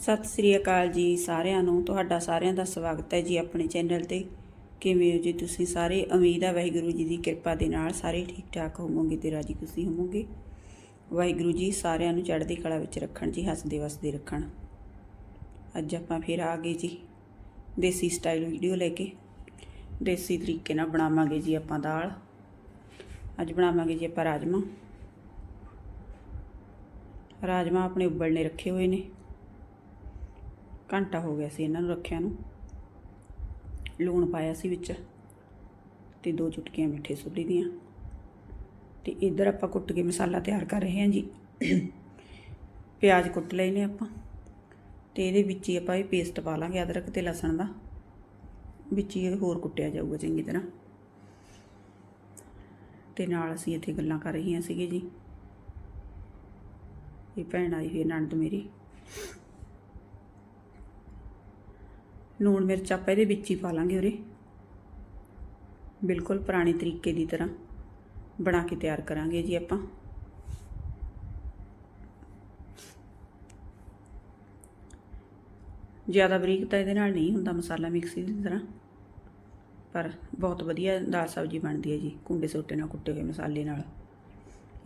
ਸਤਿ ਸ੍ਰੀ ਅਕਾਲ ਜੀ ਸਾਰਿਆਂ ਨੂੰ। ਤੁਹਾਡਾ ਸਾਰਿਆਂ ਦਾ ਸਵਾਗਤ ਹੈ ਜੀ ਆਪਣੇ ਚੈਨਲ ਤੇ। ਕਿਵੇਂ ਹੋ ਜੀ ਤੁਸੀਂ ਸਾਰੇ? ਉਮੀਦ ਹੈ ਵਾਹਿਗੁਰੂ ਜੀ ਦੀ ਕਿਰਪਾ ਦੇ ਨਾਲ ਸਾਰੇ ਠੀਕ ਠਾਕ ਹੋਵੋਗੇ ਤੇ ਰਾਜੀ ਖੁਸ਼ੀ ਹੋਵੋਗੇ। ਵਾਹਿਗੁਰੂ ਜੀ ਸਾਰਿਆਂ ਨੂੰ ਚੜ੍ਹਦੀ ਕਲਾ ਵਿੱਚ ਰੱਖਣ ਜੀ, ਹੱਸਦੇ ਵਸਦੇ ਰੱਖਣ। ਅੱਜ ਆਪਾਂ ਫਿਰ ਆ ਗਏ ਜੀ ਦੇਸੀ ਸਟਾਈਲ ਵੀਡੀਓ ਲੈ ਕੇ। ਦੇਸੀ ਤਰੀਕੇ ਨਾਲ ਬਣਾਵਾਂਗੇ ਜੀ ਆਪਾਂ ਦਾਲ। ਅੱਜ ਬਣਾਵਾਂਗੇ ਜੀ ਆਪਾਂ ਰਾਜਮਾ ਰਾਜਮਾ ਆਪਣੇ ਉਬਲਣੇ ਰੱਖੇ ਹੋਏ ਨੇ। ਘੰਟਾ ਹੋ ਗਿਆ ਸੀ ਇਹਨਾਂ ਨੂੰ ਰੱਖਿਆ ਨੂੰ। ਲੂਣ ਪਾਇਆ ਸੀ ਵਿੱਚ ਤੇ ਦੋ ਚੁਟਕੀਆਂ ਮਿੱਠੇ ਸੁੱਲੀ ਦੀਆਂ। ਤੇ ਇੱਧਰ ਆਪਾਂ ਕੁੱਟ ਕੇ ਮਸਾਲਾ ਤਿਆਰ ਕਰ ਰਹੇ ਹਾਂ ਜੀ। ਪਿਆਜ਼ ਕੁੱਟ ਲਏ ਨੇ ਆਪਾਂ। ਤੇ ਇਹਦੇ ਵਿੱਚ ਹੀ ਆਪਾਂ ਇਹ ਪੇਸਟ ਪਾ ਲਾਂਗੇ ਅਦਰਕ ਤੇ ਲਸਣ ਦਾ। ਵਿੱਚ ਹੀ ਇਹ ਹੋਰ ਕੁੱਟਿਆ ਜਾਊਗਾ ਚੰਗੀ ਤਰ੍ਹਾਂ। ਤੇ ਨਾਲ ਅਸੀਂ ਇੱਥੇ ਗੱਲਾਂ ਕਰ ਰਹੀਆਂ ਸੀਗੇ ਜੀ। ਇਹ ਭੈਣ ਆਈ ਹੋਈ ਹੈ ਨਣਦ ਮੇਰੀ। ਲੂਣ ਮਿਰਚ ਆਪਾਂ ਇਹਦੇ ਵਿੱਚ ਹੀ ਪਾ ਲਾਂਗੇ ਉਰੇ। ਬਿਲਕੁਲ ਪੁਰਾਣੇ ਤਰੀਕੇ ਦੀ ਤਰ੍ਹਾਂ ਬਣਾ ਕੇ ਤਿਆਰ ਕਰਾਂਗੇ ਜੀ ਆਪਾਂ। ਜ਼ਿਆਦਾ ਬਰੀਕ ਤਾਂ ਇਹਦੇ ਨਾਲ ਨਹੀਂ ਹੁੰਦਾ ਮਸਾਲਾ ਮਿਕਸੀ ਦੀ ਤਰ੍ਹਾਂ, ਪਰ ਬਹੁਤ ਵਧੀਆ ਦਾਲ ਸਬਜ਼ੀ ਬਣਦੀ ਹੈ ਜੀ, ਕੁੰਡੇ ਸੋਟੇ ਨਾਲ ਕੁੱਟੇ ਹੋਏ ਮਸਾਲੇ ਨਾਲ।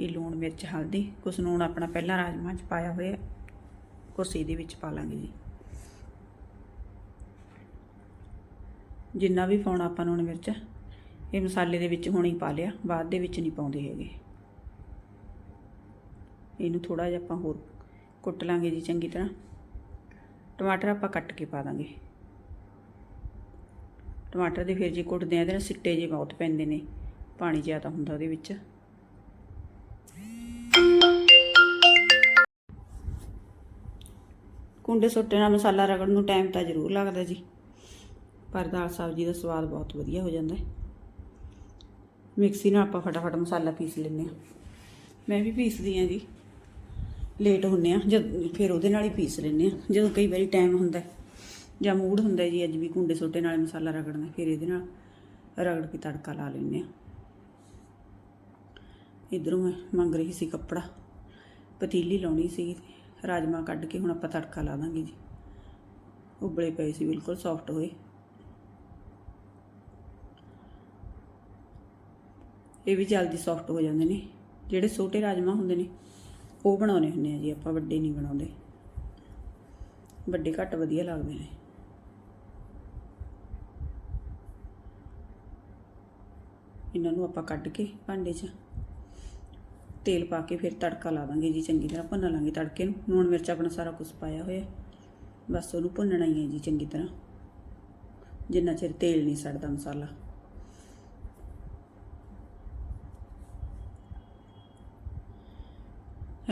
ਇਹ ਲੂਣ ਮਿਰਚ, ਹਲਦੀ, ਕੁਛ ਲੂਣ ਆਪਣਾ ਪਹਿਲਾਂ ਰਾਜਮਾਂਹ 'ਚ ਪਾਇਆ ਹੋਇਆ ਕੁਛ ਇਹਦੇ ਵਿੱਚ ਪਾ ਲਾਂਗੇ ਜੀ। ਜਿੰਨਾ ਵੀ ਪਾਉਣਾ ਆਪਾਂ ਲੂਣ ਮਿਰਚ ਇਹ ਮਸਾਲੇ ਦੇ ਵਿੱਚ ਹੁਣ ਹੀ ਪਾ ਲਿਆ, ਬਾਅਦ ਦੇ ਵਿੱਚ ਨਹੀਂ ਪਾਉਂਦੇ ਹੈਗੇ। ਇਹਨੂੰ ਥੋੜਾ ਜਿਹਾ ਆਪਾਂ ਹੋਰ ਕੁੱਟ ਲਾਂਗੇ ਜੀ ਚੰਗੀ ਤਰ੍ਹਾਂ। ਟਮਾਟਰ ਆਪਾਂ ਕੱਟ ਕੇ ਪਾ ਦਾਂਗੇ। ਟਮਾਟਰ ਦੇ ਫਿਰ ਜੇ ਕੁੱਟਦੇ ਆ ਇਹਦੇ ਨਾਲ ਸਿੱਟੇ ਜੇ ਬਹੁਤ ਪੈਂਦੇ ਨੇ, ਪਾਣੀ ਜ਼ਿਆਦਾ ਹੁੰਦਾ ਉਹਦੇ ਵਿੱਚ। ਕੁੰਡੇ ਸੁੱਟੇ ਨਾਲ ਮਸਾਲਾ ਰਗੜਨ ਨੂੰ ਟਾਈਮ ਤਾਂ ਜ਼ਰੂਰ ਲੱਗਦਾ ਜੀ। ਪਰ ਦਾਲ ਸਬਜ਼ੀ ਦਾ ਸਵਾਦ ਬਹੁਤ ਵਧੀਆ ਹੋ ਜਾਂਦਾ ਹੈ। ਮਿਕਸੀ ਨਾਲ ਆਪਾਂ ਫਟਾਫਟ ਮਸਾਲਾ ਪੀਸ ਲੈਂਦੇ ਹਾਂ। ਮੈਂ ਵੀ ਪੀਸਦੀ ਹਾਂ ਜੀ। ਲੇਟ ਹੁੰਨੇ ਆ ਜਦ ਫਿਰ ਉਹਦੇ ਨਾਲ ਹੀ ਪੀਸ ਲੈਂਦੇ ਆ ਜਦੋਂ ਕਈ ਵਾਰੀ ਟਾਈਮ ਹੁੰਦਾ ਜਾਂ ਮੂਡ ਹੁੰਦਾ ਜੀ, ਅੱਜ ਵੀ ਕੁੰਡੇ ਸੋਟੇ ਨਾਲ ਮਸਾਲਾ ਰਗੜਨਾ, ਫਿਰ ਇਹਦੇ ਨਾਲ ਰਗੜ ਕੇ ਤੜਕਾ ਲਾ ਲੈਂਦੇ ਆ ਇਧਰੋਂ ਮੈਂ ਮੰਗ ਰਹੀ ਸੀ ਕੱਪੜਾ। ਪਤੀਲੀ ਲਾਉਣੀ ਸੀ, ਰਾਜਮਾ ਕੱਢ ਕੇ ਹੁਣ ਆਪਾਂ ਤੜਕਾ ਲਾ ਦਾਂਗੇ ਜੀ। ਉਬਲੇ ਪਏ ਸੀ, ਬਿਲਕੁਲ ਸੌਫਟ ਹੋਏ। ਇਹ ਵੀ ਜਲਦੀ ਸੌਫਟ ਹੋ ਜਾਂਦੇ ਨੇ। ਜਿਹੜੇ ਛੋਟੇ ਰਾਜਮਾ ਹੁੰਦੇ ਨੇ, ਉਹ ਬਣਾਉਣੇ ਹੁੰਦੇ ਆ ਜੀ, ਆਪਾਂ ਵੱਡੇ ਨਹੀਂ ਬਣਾਉਂਦੇ। ਵੱਡੇ ਘੱਟ ਵਧੀਆ ਲੱਗਦੇ ਨੇ। ਇਹਨਾਂ ਨੂੰ ਆਪਾਂ ਕੱਢ ਕੇ ਭਾਂਡੇ 'ਚ ਤੇਲ ਪਾ ਕੇ ਫਿਰ ਤੜਕਾ ਲਾ ਦਾਂਗੇ ਜੀ, ਚੰਗੀ ਤਰ੍ਹਾਂ ਭੁੰਨ ਲਾਂਗੇ ਤੜਕੇ ਨੂੰ। ਲੂਣ ਮਿਰਚ ਆਪਣਾ ਸਾਰਾ ਕੁਝ ਪਾਇਆ ਹੋਇਆ। ਬਸ ਉਹਨੂੰ ਭੁੰਨਣਾ ਹੀ ਹੈ ਜੀ, ਚੰਗੀ ਤਰ੍ਹਾਂ। ਜਿੰਨਾ ਚਿਰ ਤੇਲ ਨਹੀਂ ਸੜਦਾ ਮਸਾਲਾ।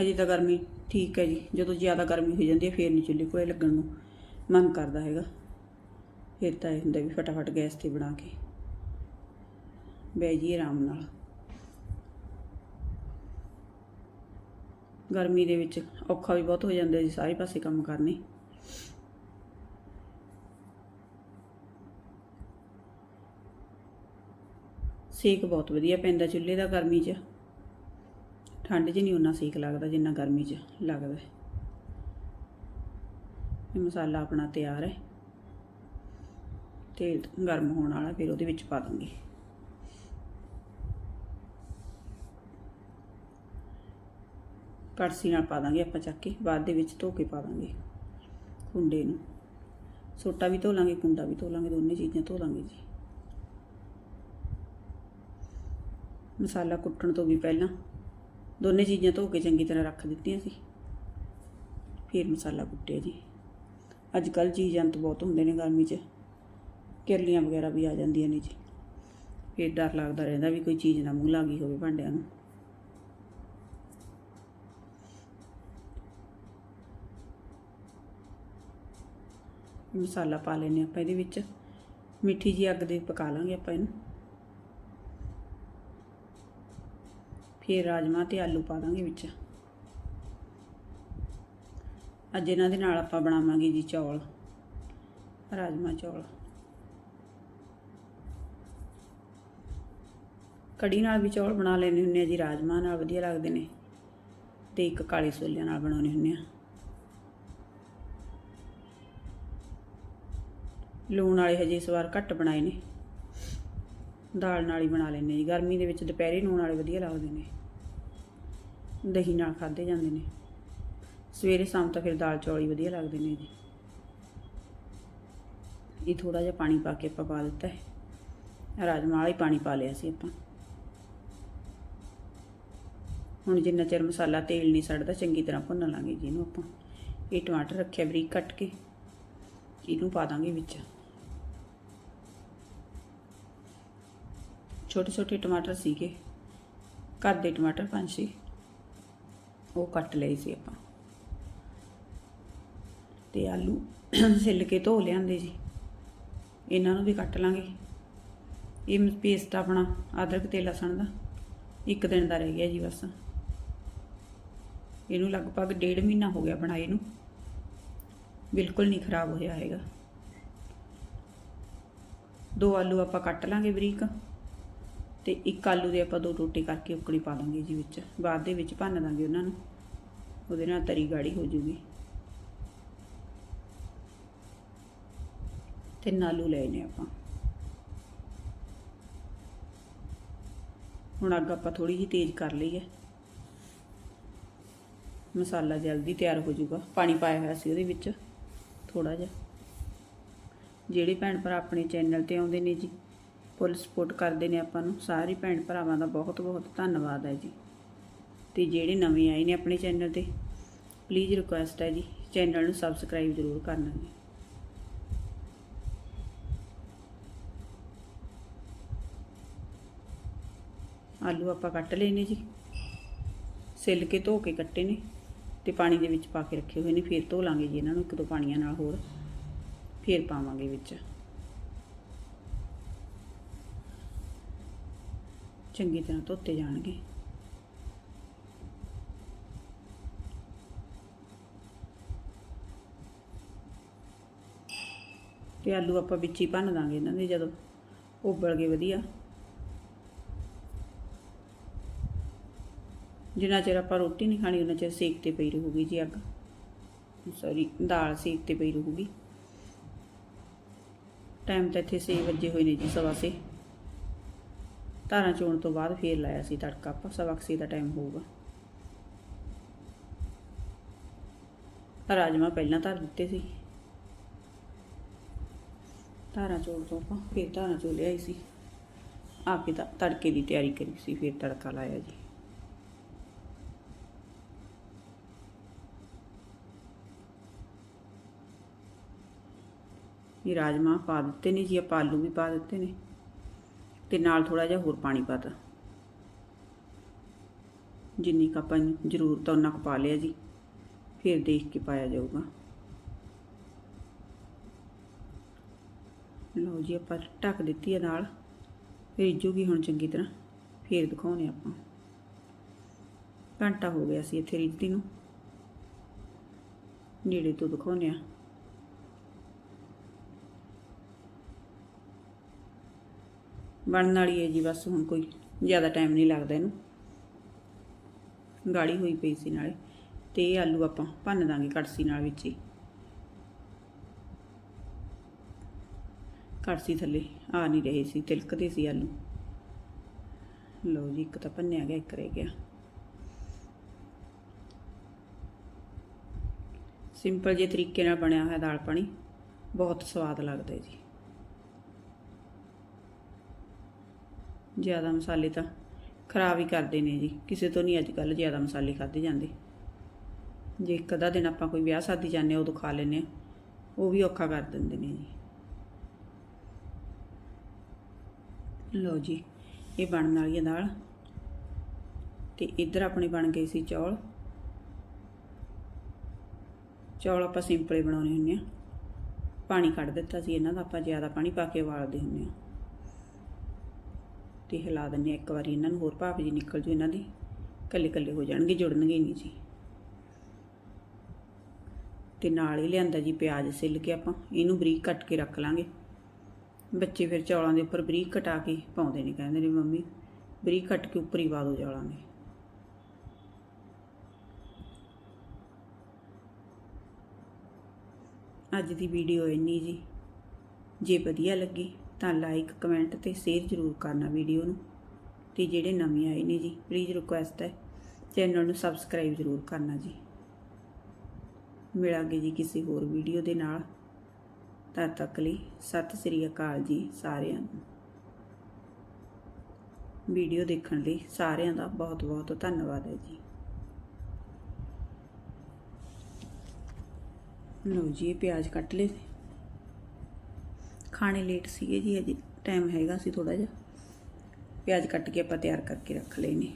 ਹਜੇ ਤਾਂ ਗਰਮੀ ਠੀਕ ਹੈ ਜੀ। ਜਦੋਂ ਜ਼ਿਆਦਾ ਗਰਮੀ ਹੋ ਜਾਂਦੀ ਹੈ, ਫੇਰ ਨਹੀਂ ਚੁੱਲ੍ਹੇ ਕੋਲੇ ਲੱਗਣ ਨੂੰ ਮਨ ਕਰਦਾ ਹੈਗਾ। ਫਿਰ ਤਾਂ ਇਹ ਹੁੰਦਾ ਵੀ ਫਟਾਫਟ ਗੈਸ ਤੇ ਬਣਾ ਕੇ ਬਹਿ ਜੀ ਆਰਾਮ ਨਾਲ। ਗਰਮੀ ਦੇ ਵਿੱਚ ਔਖਾ ਵੀ ਬਹੁਤ ਹੋ ਜਾਂਦਾ ਜੀ, ਸਾਰੇ ਪਾਸੇ ਕੰਮ ਕਰਨੇ। ਸੇਕ ਬਹੁਤ ਵਧੀਆ ਪੈਂਦਾ ਚੁੱਲ੍ਹੇ ਦਾ ਗਰਮੀ 'ਚ। ਠੰਡ 'ਚ ਨਹੀਂ ਉਨਾ ਸੇਕ ਲੱਗਦਾ ਜਿੰਨਾ ਗਰਮੀ 'ਚ ਲੱਗਦਾ। ਇਹ ਮਸਾਲਾ ਆਪਣਾ ਤਿਆਰ ਹੈ। ਤੇਲ ਗਰਮ ਹੋਣ ਵਾਲਾ, ਫਿਰ ਉਹਦੇ ਵਿੱਚ ਪਾ ਦਾਂਗੇ। ਕੜਸੀ ਨਾਲ ਪਾ ਦਾਂਗੇ ਆਪਾਂ ਚੱਕ ਕੇ, ਬਾਅਦ ਦੇ ਵਿੱਚ ਧੋ ਕੇ ਪਾ ਦਾਂਗੇ ਕੁੰਡੇ ਨੂੰ। ਸੋਟਾ ਵੀ ਧੋ ਲਾਂਗੇ, ਕੁੰਡਾ ਵੀ ਧੋ ਲਾਂਗੇ, ਦੋਨੇ ਚੀਜ਼ਾਂ ਧੋ ਲਾਂਗੇ ਜੀ। ਮਸਾਲਾ ਕੁੱਟਣ ਤੋਂ ਵੀ ਪਹਿਲਾਂ ਦੋਨੇ ਚੀਜ਼ਾਂ ਧੋ ਕੇ ਚੰਗੀ ਤਰ੍ਹਾਂ ਰੱਖ ਦਿੱਤੀਆਂ ਸੀ। ਫਿਰ ਮਸਾਲਾ ਕੁੱਟਿਆ ਜੀ। ਅੱਜ ਕੱਲ ਚੀਜ਼ ਅੰਤ ਬਹੁਤ ਹੁੰਦੇ ਨੇ ਗਰਮੀ 'ਚ। ਕਿਰਲੀਆਂ ਵਗੈਰਾ ਵੀ ਆ ਜਾਂਦੀਆਂ ਨੇ ਜੀ। ਫਿਰ ਡਰ ਲੱਗਦਾ ਰਹਿੰਦਾ ਵੀ ਕੋਈ ਚੀਜ਼ ਨਾ ਮੂੰਹ ਲੱਗੀ ਹੋਵੇ ਭਾਂਡਿਆਂ ਨੂੰ। ਮਸਾਲਾ ਪਾ ਲੈਨੇ ਆਪਾਂ ਇਹਦੇ ਵਿੱਚ। ਮਿੱਠੀ ਜੀ ਅੱਗ ਦੇ ਪਕਾ ਲਾਂਗੇ ਆਪਾਂ ਇਹਨੂੰ। ਫਿਰ ਰਾਜਮਾ ਤੇ ਆਲੂ ਪਾ ਦਾਂਗੇ ਵਿੱਚ। ਅੱਜ ਇਹਨਾਂ ਦੇ ਨਾਲ ਆਪਾਂ ਬਣਾਵਾਂਗੇ ਜੀ ਚੌਲ ਰਾਜਮਾ ਚੌਲ। ਕੜੀ ਨਾਲ ਵੀ ਚੌਲ ਬਣਾ ਲੈਣੇ ਹੁੰਨੇ ਆ ਜੀ ਰਾਜਮਾ ਨਾਲ ਵਧੀਆ ਲੱਗਦੇ ਨੇ ਤੇ ਇੱਕ ਕਾਲੇ ਛੋਲਿਆਂ ਨਾਲ ਬਣਾਉਣੇ ਹੁੰਨੇ ਆ। ਲੂਣ ਵਾਲੇ ਹਜੇ ਇਸ ਵਾਰ ਘੱਟ ਬਣਾਏ ਨੇ। ਦਾਲ ਨਾਲ ਹੀ ਬਣਾ ਲੈਂਦੇ ਜੀ, ਗਰਮੀ ਦੇ ਵਿੱਚ ਦੁਪਹਿਰੇ ਲੂਣ ਵਾਲੇ ਵਧੀਆ ਲੱਗਦੇ ਨੇ। ਦਹੀਂ ਨਾਲ ਖਾਦੇ ਜਾਂਦੇ ਨੇ। ਸਵੇਰੇ ਸ਼ਾਮ ਤਾਂ ਫਿਰ ਦਾਲ ਚੌਲ ਹੀ ਵਧੀਆ ਲੱਗਦੇ ਨੇ ਜੀ। ਇਹ ਥੋੜਾ ਜਿਹਾ ਪਾਣੀ ਪਾ ਕੇ ਆਪਾਂ ਪਾ ਦਿੱਤਾ ਹੈ। ਰਾਜਮਾ ਵਾਲਾ ਹੀ ਪਾਣੀ ਪਾ ਲਿਆ ਸੀ ਆਪਾਂ। ਹੁਣ ਜਿੰਨਾ ਚਿਰ ਮਸਾਲਾ ਤੇਲ ਨਹੀਂ ਸੜਦਾ, ਚੰਗੀ ਤਰ੍ਹਾਂ ਭੁੰਨ ਲਾਂਗੇ ਜੀ ਇਹਨੂੰ ਆਪਾਂ। ਇਹ ਟਮਾਟਰ ਰੱਖਿਆ ਬਰੀਕ ਕੱਟ ਕੇ, ਇਹਨੂੰ ਪਾ ਦਾਂਗੇ ਵਿੱਚ। ਛੋਟੇ ਛੋਟੇ ਟਮਾਟਰ ਸੀਗੇ। ਘਰ ਦੇ ਟਮਾਟਰ ਪੰਜ ਸੀ ਉਹ ਕੱਟ ਲਏ ਸੀ ਆਪਾਂ। ਤੇ ਆਲੂ ਸਿੱਲ ਕੇ ਧੋ ਲਿਆਂਦੇ ਜੀ। ਇਹਨਾਂ ਨੂੰ ਵੀ ਕੱਟ ਲਾਂਗੇ। ਇਹ ਪੇਸਟ ਆਪਣਾ ਅਦਰਕ ਤੇ ਲਸਣ ਦਾ ਇੱਕ ਦਿਨ ਦਾ ਰਹਿ ਗਿਆ ਜੀ ਬਸ। ਇਹਨੂੰ ਲਗਭਗ ਡੇਢ ਮਹੀਨਾ ਹੋ ਗਿਆ ਬਣਾਏ ਨੂੰ। ਬਿਲਕੁਲ ਨਹੀਂ ਖਰਾਬ ਹੋਇਆ ਹੈਗਾ। ਦੋ ਆਲੂ ਆਪਾਂ ਕੱਟ ਲਾਂਗੇ ਬਰੀਕ। ਤੇ ਇੱਕ ਆਲੂ ਦੇ ਆਪਾਂ ਦੋ ਟੋਟੇ ਕਰਕੇ ਉਕੜੀ ਪਾ ਦਾਂਗੇ ਜੀ ਵਿੱਚ। ਬਾਅਦ ਦੇ ਵਿੱਚ ਭੰਨ ਦਾਂਗੇ ਉਹਨਾਂ ਨੂੰ। ਉਹਦੇ ਨਾਲ ਤਰੀ ਗਾੜੀ ਹੋ ਜੂਗੀ। ਤਿੰਨ ਆਲੂ ਲਏ ਨੇ ਆਪਾਂ। ਹੁਣ ਅੱਗ ਆਪਾਂ ਥੋੜੀ ਜਿਹੀ ਤੇਜ਼ ਕਰ ਲਈ ਹੈ। ਮਸਾਲਾ ਜਲਦੀ ਤਿਆਰ ਹੋ ਜਾਊਗਾ ਪਾਣੀ ਪਾਇਆ ਹੋਇਆ ਸੀ ਉਹਦੇ ਵਿੱਚ। ਥੋੜਾ ਜਿਹਾ। ਜਿਹੜੇ ਭੈਣ ਭਰਾ ਆਪਣੇ ਚੈਨਲ ਤੇ ਆਉਂਦੇ ਨੇ ਜੀ ਫੁੱਲ ਸਪੋਰਟ ਕਰਦੇ ਨੇ ਆਪਾਂ ਨੂੰ। ਸਾਰੇ ਭੈਣ ਭਰਾਵਾਂ ਦਾ ਬਹੁਤ ਬਹੁਤ ਧੰਨਵਾਦ ਹੈ ਜੀ। ਤੇ ਜਿਹੜੇ ਨਵੇਂ ਆਏ ਨੇ ਆਪਣੇ ਚੈਨਲ ਤੇ ਪਲੀਜ਼ ਰਿਕੁਐਸਟ ਹੈ ਜੀ, ਚੈਨਲ ਨੂੰ ਸਬਸਕ੍ਰਾਈਬ ਜ਼ਰੂਰ ਕਰਨਾ ਜੀ। ਆਲੂ ਆਪਾਂ ਕੱਟ ਲਏ ਨੇ ਜੀ। ਸਿੱਲ ਕੇ ਧੋ ਕੇ ਕੱਟੇ ਨੇ ਤੇ ਪਾਣੀ ਦੇ ਵਿੱਚ ਪਾ ਕੇ ਰੱਖੇ ਹੋਏ ਨੇ। ਫਿਰ ਧੋ ਲਾਂਗੇ ਜੀ ਇਹਨਾਂ ਨੂੰ, ਇੱਕ ਦੋ ਪਾਣੀਆਂ ਨਾਲ ਹੋਰ। ਫਿਰ ਪਾਵਾਂਗੇ ਵਿੱਚ। ਚੰਗੀ ਤਰ੍ਹਾਂ ਧੋਤੇ ਜਾਣਗੇ। ਤੇ ਆਲੂ ਆਪਾਂ ਵਿੱਚ ਹੀ ਭੰਨ ਦਾਂਗੇ ਇਹਨਾਂ ਦੇ ਜਦੋਂ ਉਬਲ ਗਏ ਵਧੀਆ। ਜਿੰਨਾ ਚਿਰ ਆਪਾਂ ਰੋਟੀ ਨਹੀਂ ਖਾਣੀ, ਉਹਨਾਂ ਚਿਰ ਸੇਕ ਤੇ ਪਈ ਰਹੂਗੀ ਜੀ ਅੱਗ। ਸੌਰੀ ਦਾਲ ਸੇਕ ਤੇ ਪਈ ਰਹੂਗੀ। ਟਾਈਮ ਤਾਂ ਇੱਥੇ 6 ਵਜੇ ਹੋਏ ਨੇ ਜੀ ਸਵਾ ਸੇ ਧਾਰਾਂ ਚੋਣ ਤੋਂ ਬਾਅਦ ਫੇਰ ਲਾਇਆ ਸੀ ਤੜਕਾ ਆਪਾਂ, ਸਵਾ ਕੁ ਛੇ ਦਾ ਟਾਈਮ ਹੋਊਗਾ। ਰਾਜਮਾ ਪਹਿਲਾਂ ਧਰ ਦਿੱਤੇ ਸੀ। ਧਾਰਾਂ ਚੋਣ ਤੋਂ ਆਪਾਂ ਫੇਰ ਧਾਰਾਂ ਚੋ ਲਿਆਈ ਸੀ। ਆ ਕੇ ਤਾਂ ਤੜਕੇ ਦੀ ਤਿਆਰੀ ਕਰੀ ਸੀ, ਫੇਰ ਤੜਕਾ ਲਾਇਆ ਜੀ। ਇਹ ਰਾਜਮਾ ਪਾ ਦਿੱਤੇ ਨੇ ਜੀ, ਆਪਾਂ ਆਲੂ ਵੀ ਪਾ ਦਿੱਤੇ ਨੇ। ਤੇ ਨਾਲ ਥੋੜਾ ਜਿਹਾ ਹੋਰ ਪਾਣੀ ਪਾਤਾ ਜਿੰਨੀ ਕੁ ਆਪਾਂ ਨੂੰ ਜ਼ਰੂਰਤ ਆ ਉਹਨਾਂ ਕੁ ਪਾ ਲਿਆ ਜੀ। ਫਿਰ ਦੇਖ ਕੇ ਪਾਇਆ ਜਾਊਗਾ। ਲਓ ਜੀ, ਆਪਾਂ ਢੱਕ ਦਿੱਤੀ ਹੈ ਨਾਲ ਰਿੱਝੂਗੀ ਹੁਣ ਚੰਗੀ ਤਰ੍ਹਾਂ। ਫਿਰ ਦਿਖਾਉਣੇ ਆਪਾਂ। ਘੰਟਾ ਹੋ ਗਿਆ ਸੀ ਇੱਥੇ ਰਿੱਝਦੀ ਨੂੰ। ਨੇੜੇ ਤੋਂ ਦਿਖਾਉਣੇ ਆ ਬਣਨ ਵਾਲੀ ਹੈ ਜੀ, ਬਸ ਹੁਣ ਕੋਈ ਜ਼ਿਆਦਾ ਟਾਈਮ ਨਹੀਂ ਲੱਗਦਾ ਇਹਨੂੰ। ਗਾੜੀ ਹੋਈ ਪਈ ਸੀ ਨਾਲੇ, ਤੇ ਇਹ ਆਲੂ ਆਪਾਂ ਭੰਨ ਦਾਂਗੇ ਕੜਸੀ ਨਾਲ ਵਿੱਚ ਹੀ। ਕੜਸੀ ਥੱਲੇ ਆ ਨਹੀਂ ਰਹੇ ਸੀ, ਤਿਲਕਦੇ ਸੀ ਆਲੂ। ਲਓ ਜੀ, ਇੱਕ ਤਾਂ ਭੰਨਿਆ ਗਿਆ, ਇੱਕ ਰਹਿ ਗਿਆ। ਸਿੰਪਲ ਜੇ ਤਰੀਕੇ ਨਾਲ ਬਣਿਆ ਹੋਇਆ ਦਾਲ ਪਾਣੀ, ਬਹੁਤ ਸਵਾਦ ਲੱਗਦਾ ਜੀ। ਜ਼ਿਆਦਾ ਮਸਾਲੇ ਤਾਂ ਖਰਾਬ ਹੀ ਕਰਦੇ ਨੇ ਜੀ। ਕਿਸੇ ਤੋਂ ਨਹੀਂ ਅੱਜ ਕੱਲ ਜ਼ਿਆਦਾ ਮਸਾਲੇ ਖਾਦੇ ਜਾਂਦੇ। ਜੇ ਇੱਕ ਅੱਧਾ ਦਿਨ ਆਪਾਂ ਕੋਈ ਵਿਆਹ ਸ਼ਾਦੀ ਜਾਂਦੇ ਉਦੋਂ ਖਾ ਲੈਨੇ ਆ ਉਹ ਵੀ ਔਖਾ ਕਰ ਦਿੰਦੇ ਨੇ ਜੀ। ਲਓ ਜੀ, ਇਹ ਬਣਨ ਵਾਲੀ ਹੈ ਦਾਲ। ਤੇ ਇੱਧਰ ਆਪਣੇ ਬਣ ਗਏ ਸੀ ਚੌਲ। ਚੌਲ ਆਪਾਂ ਸਿੰਪਲੇ ਬਣਾਉਣੇ ਹੁੰਦੇ ਆ ਪਾਣੀ ਕੱਢ ਦਿੱਤਾ ਸੀ ਇਹਨਾਂ ਦਾ, ਆਪਾਂ ਜ਼ਿਆਦਾ ਪਾਣੀ ਪਾ ਕੇ ਉਬਾਲਦੇ ਹੁੰਦੇ ਆ ਤੇ ਹਿਲਾ ਦਿੰਦੇ ਆ ਇੱਕ ਵਾਰੀ ਇਹਨਾਂ ਨੂੰ, ਹੋਰ ਭਾਪ ਜੀ ਨਿਕਲ ਜੂ ਇਹਨਾਂ ਦੀ। ਕੱਲੇ ਕੱਲੇ ਹੋ ਜਾਣਗੇ, ਜੁੜਨਗੇ ਨਹੀਂ ਜੀ। ਤੇ ਨਾਲ ਹੀ ਲਿਆਂਦਾ ਜੀ ਪਿਆਜ਼ ਸਿੱਲ ਕੇ ਆਪਾਂ, ਇਹਨੂੰ ਬਰੀਕ ਕੱਟ ਕੇ ਰੱਖ ਲਾਂਗੇ। ਬੱਚੇ ਫਿਰ ਚੌਲਾਂ ਦੇ ਉੱਪਰ ਬਰੀਕ ਕਟਾ ਕੇ ਪਾਉਂਦੇ ਨੇ, ਕਹਿੰਦੇ ਨੇ ਮੰਮੀ, ਬਰੀਕ ਕੱਟ ਕੇ ਉੱਪਰ ਹੀ ਪਾ ਦਿਓ ਚੌਲਾਂ ਦੇ। ਅੱਜ ਦੀ ਵੀਡੀਓ ਇੰਨੀ ਜੀ, ਜੇ ਵਧੀਆ ਲੱਗੀ ਤਾਂ ਲਾਈਕ ਕਮੈਂਟ ਤੇ ਸ਼ੇਅਰ ਜ਼ਰੂਰ ਕਰਨਾ ਵੀਡੀਓ ਨੂੰ। ਤੇ ਜਿਹੜੇ ਨਵੇਂ ਆਏ ਨੇ ਜੀ ਪਲੀਜ਼ ਰਿਕੁਐਸਟ ਹੈ। ਚੈਨਲ ਨੂੰ ਸਬਸਕ੍ਰਾਈਬ ਜ਼ਰੂਰ ਕਰਨਾ ਜੀ। ਮਿਲਾਂਗੇ ਜੀ ਕਿਸੇ ਹੋਰ ਵੀਡੀਓ ਦੇ ਨਾਲ। ਤਦ ਤੱਕ ਲਈ ਸਤਿ ਸ੍ਰੀ ਅਕਾਲ ਜੀ ਸਾਰਿਆਂ ਨੂੰ। ਵੀਡੀਓ ਦੇਖਣ ਲਈ ਸਾਰਿਆਂ ਦਾ ਬਹੁਤ ਬਹੁਤ ਧੰਨਵਾਦ ਹੈ ਜੀ। ਲਓ ਜੀ, ਇਹ ਪਿਆਜ਼ ਕੱਟ ਲਏ। ਖਾਣੇ ਲੇਟ ਸੀਗੇ ਜੀ ਅਜੇ ਟਾਈਮ ਹੈਗਾ ਸੀ ਥੋੜਾ ਜਿਹਾ। ਪਿਆਜ਼ ਕੱਟ ਕੇ ਆਪਾਂ ਤਿਆਰ ਕਰਕੇ ਰੱਖ ਲਏ ਨੇ।